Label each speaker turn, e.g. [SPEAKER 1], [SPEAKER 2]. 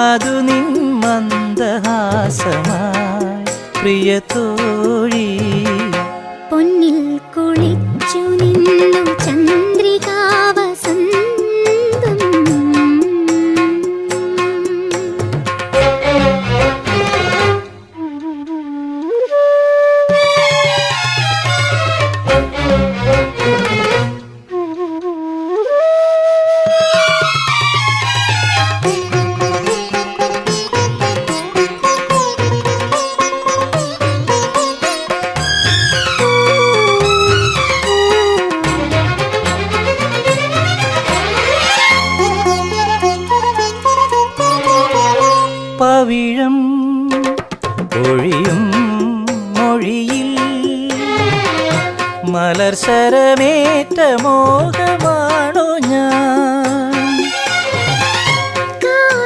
[SPEAKER 1] അതു നിൻ മന്ദഹാസമായി പ്രിയ തോഴി
[SPEAKER 2] പൊന്നിൽ കുളിച്ചു നിന്നു ചന്ദ്രികാവസന്തം
[SPEAKER 1] പവിഴം ഒഴിയും മൊഴിയിൽ. മലർശരമേറ്റ മോഹമാ